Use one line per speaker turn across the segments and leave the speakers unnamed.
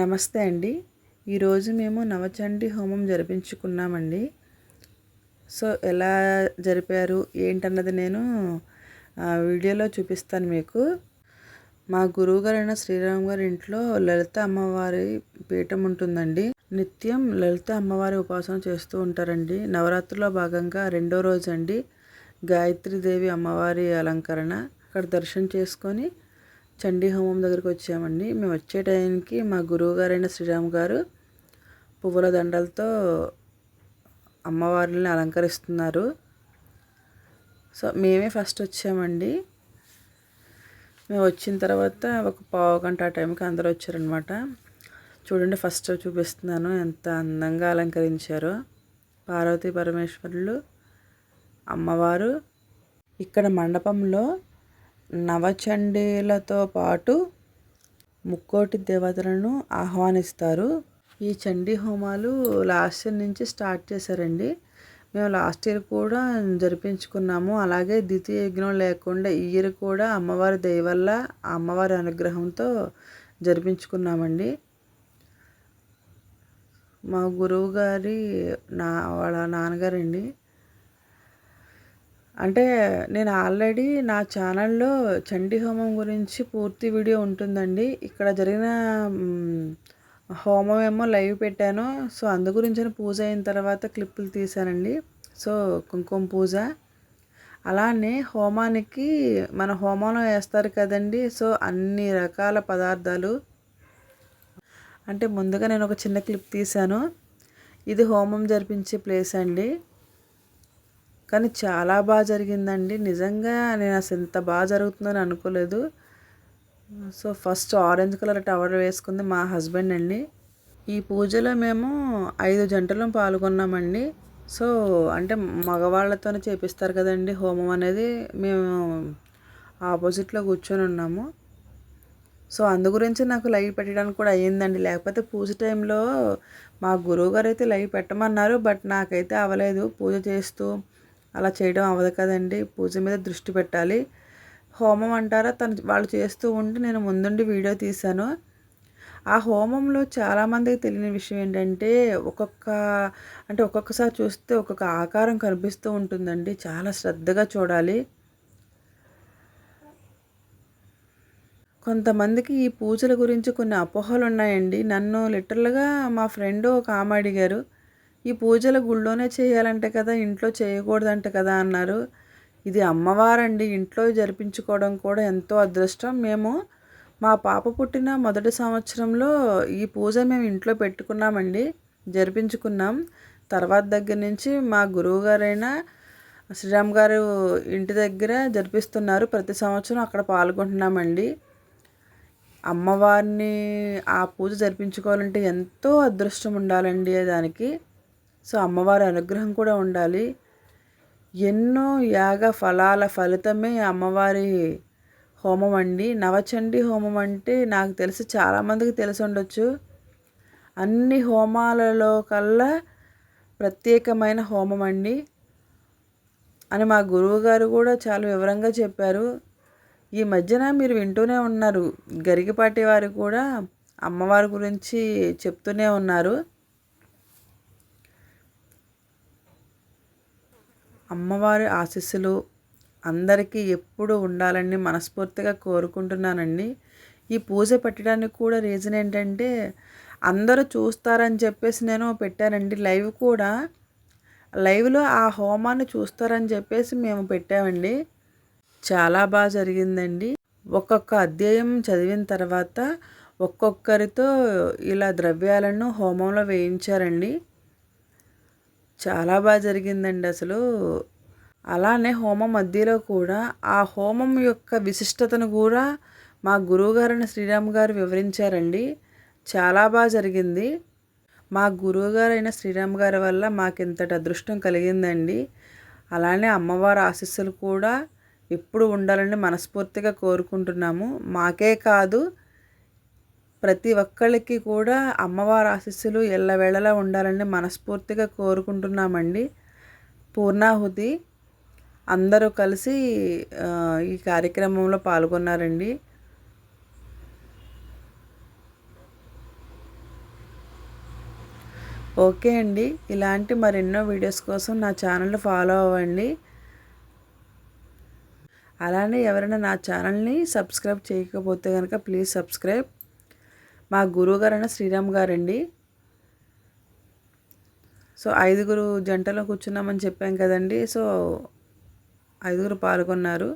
నమస్తే అండి. ఈరోజు మేము నవచండి హోమం జరిపించుకున్నామండి. సో ఎలా జరిపారు ఏంటన్నది నేను వీడియోలో చూపిస్తాను మీకు. మా గురువు గారైన శ్రీరామ్ గారి ఇంట్లో లలిత అమ్మవారి పీఠం ఉంటుందండి. నిత్యం లలిత అమ్మవారి ఉపాసన చేస్తూ ఉంటారండి. నవరాత్రిలో భాగంగా రెండో రోజు అండి గాయత్రీదేవి అమ్మవారి అలంకరణ. అక్కడ దర్శనం చేసుకొని చండీ హోమం దగ్గరికి వచ్చామండి. మేము వచ్చే టైంకి మా గురువు గారైన శ్రీరామ్ గారు పువ్వుల దండలతో అమ్మవారిని అలంకరిస్తున్నారు. సో మేమే ఫస్ట్ వచ్చామండి. మేము వచ్చిన తర్వాత ఒక పావు గంట ఆ టైంకి అందరూ వచ్చారనమాట చూడండి ఫస్ట్ చూపిస్తున్నాను ఎంత అందంగా అలంకరించారో. పార్వతీ పరమేశ్వరులు అమ్మవారు. ఇక్కడ మండపంలో నవచండీలతో పాటు ముక్కోటి దేవతలను ఆహ్వానిస్తారు. ఈ చండీ హోమాలు లాస్ట్ ఇయర్ నుంచి స్టార్ట్ చేశారండి. మేము లాస్ట్ ఇయర్ కూడా జరిపించుకున్నాము. అలాగే ద్వితీయ యజ్ఞం లేకుండా ఈ ఇయర్ కూడా అమ్మవారి దయ వల్ల అమ్మవారి అనుగ్రహంతో జరిపించుకున్నామండి. మా గురువు గారి నా వాళ్ళ నాన్నగారండి. అంటే నేను ఆల్రెడీ నా ఛానల్లో చండీ హోమం గురించి పూర్తి వీడియో ఉంటుందండి. ఇక్కడ జరిగిన హోమం ఏమో లైవ్ పెట్టాను. సో అందు గురించి పూజ అయిన తర్వాత క్లిప్పులు తీశానండి. సో కుంకుమ పూజ. అలానే హోమానికి మన హోమంలో వేస్తారు కదండి. సో అన్ని రకాల పదార్థాలు. అంటే ముందుగా నేను ఒక చిన్న క్లిప్ తీశాను. ఇది హోమం జరిపించే ప్లేస్ అండి. కానీ చాలా బాగా జరిగిందండి. నిజంగా నేను అసలు ఇంత బాగా జరుగుతుందని అనుకోలేదు. So first orange colour tower వేసుకుంది మా హస్బెండ్ అండి. ఈ పూజలో మేము ఐదు జంటలు పాల్గొన్నామండి. సో అంటే మగవాళ్ళతోనే చేపిస్తారు కదండి హోమం అనేది. మేము ఆపోజిట్లో కూర్చొని ఉన్నాము. సో అందు గురించి నాకు లైవ్ పెట్టడానికి కూడా అయ్యిందండి. లేకపోతే పూజ టైంలో మా గురువు గారు అయితే లైవ్ పెట్టమన్నారు బట్ నాకైతే అవ్వలేదు. పూజ చేస్తూ అలా చేయడం అవ్వదు కదండి. పూజ మీద దృష్టి పెట్టాలి. హోమం అంటారా? తను వాళ్ళు చేస్తూ ఉంటే నేను ముందుండి వీడియో తీశాను. ఆ హోమంలో చాలామందికి తెలియని విషయం ఏంటంటే ఒక్కొక్క అంటే ఒక్కొక్కసారి చూస్తే ఒక్కొక్క ఆకారం కనిపిస్తూ ఉంటుందండి. చాలా శ్రద్ధగా చూడాలి. కొంతమందికి ఈ పూజల గురించి కొన్ని అపోహలు ఉన్నాయండి నన్ను లిటరల్గా మా ఫ్రెండ్ ఒక ఆమె అడిగారు. ఈ పూజలు గుళ్ళోనే చేయాలంటే కదా ఇంట్లో చేయకూడదంట కదా అన్నారు. ఇది అమ్మవారండి ఇంట్లో జరిపించుకోవడం కూడా ఎంతో అదృష్టం. మేము మా పాప పుట్టిన మొదటి సంవత్సరంలో ఈ పూజ మేము ఇంట్లో పెట్టుకున్నామండి జరిపించుకున్నాం. తర్వాత దగ్గర నుంచి మా గురువు గారైన శ్రీరామ్ గారు ఇంటి దగ్గర జరిపిస్తున్నారు. ప్రతి సంవత్సరం అక్కడ పాల్గొంటున్నామండి. అమ్మవారిని ఆ పూజ జరిపించుకోవాలంటే ఎంతో అదృష్టం ఉండాలండి దానికి. సో అమ్మవారి అనుగ్రహం కూడా ఉండాలి. ఎన్నో యాగ ఫలాల ఫలితమే అమ్మవారి హోమం అండి. నవచండి హోమం అంటే నాకు తెలిసి చాలామందికి తెలిసి ఉండొచ్చు. అన్ని హోమాలలో కల్లా ప్రత్యేకమైన హోమం అండి. అని మా గురువు గారు కూడా చాలా వివరంగా చెప్పారు. ఈ మధ్యన మీరు వింటూనే ఉన్నారు. గరిగిపాటి వారు కూడా అమ్మవారి గురించి చెప్తూనే ఉన్నారు. అమ్మవారి ఆశీస్సులు అందరికీ ఎప్పుడు ఉండాలని మనస్ఫూర్తిగా కోరుకుంటున్నానండి. ఈ పూజ పెట్టడానికి కూడా రీజన్ ఏంటంటే అందరూ చూస్తారని చెప్పేసి నేను పెట్టానండి. లైవ్ కూడా. లైవ్లో ఆ హోమాన్ని చూస్తారని చెప్పేసి మేము పెట్టామండి. చాలా బాగా జరిగిందండి. ఒక్కొక్క అధ్యాయం చదివిన తర్వాత ఒక్కొక్కరితో ఇలా ద్రవ్యాలను హోమంలో వేయించారండి. చాలా బాగా జరిగిందండి అసలు. అలానే హోమం మధ్యలో కూడా ఆ హోమం యొక్క విశిష్టతను కూడా మా గురువుగారైన శ్రీరామ్ గారు వివరించారండి. చాలా బాగా జరిగింది. మా గురువుగారైన శ్రీరామ్ గారి వల్ల మాకు ఇంతటి అదృష్టం కలిగిందండి. అలానే అమ్మవారి ఆశీస్సులు కూడా ఎప్పుడు ఉండాలని మనస్ఫూర్తిగా కోరుకుంటున్నాము. మాకే కాదు ప్రతి ఒక్కళ్ళకి కూడా అమ్మవారి ఆశీస్సులు ఎల్లవేళలా ఉండాలని మనస్ఫూర్తిగా కోరుకుంటున్నామండి. పూర్ణాహుతి. అందరూ కలిసి ఈ కార్యక్రమంలో పాల్గొన్నారండి. ఓకే అండి. ఇలాంటి మరెన్నో వీడియోస్ కోసం నా ఛానల్ ఫాలో అవ్వండి. అలానే ఎవరైనా నా ఛానల్ని సబ్స్క్రైబ్ చేయకపోతే కనుక ప్లీజ్ సబ్స్క్రైబ్ మా గురువుగారైన శ్రీరామ్ గారండి. సో ఐదుగురు జంటలో కూర్చున్నామని చెప్పాం కదండి. సో ఐదుగురు పాల్గొన్నారు.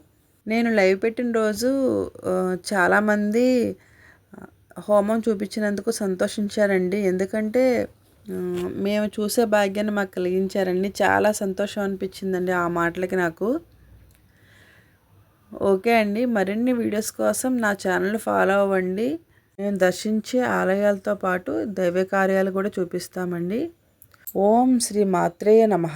నేను లైవ్ పెట్టిన రోజు చాలామంది హోమం చూపించినందుకు సంతోషించారండి. ఎందుకంటే మేము చూసే భాగ్యాన్ని మాకు కలిగించారండి. చాలా సంతోషం అనిపించిందండి ఆ మాటలకి నాకు. ఓకే అండి. మరిన్ని వీడియోస్ కోసం నా ఛానల్ ఫాలో అవ్వండి. మేము దర్శించే ఆలయాలతో పాటు దైవ కార్యాలు కూడా చూపిస్తామండి. ఓం శ్రీ మాత్రేయ నమ.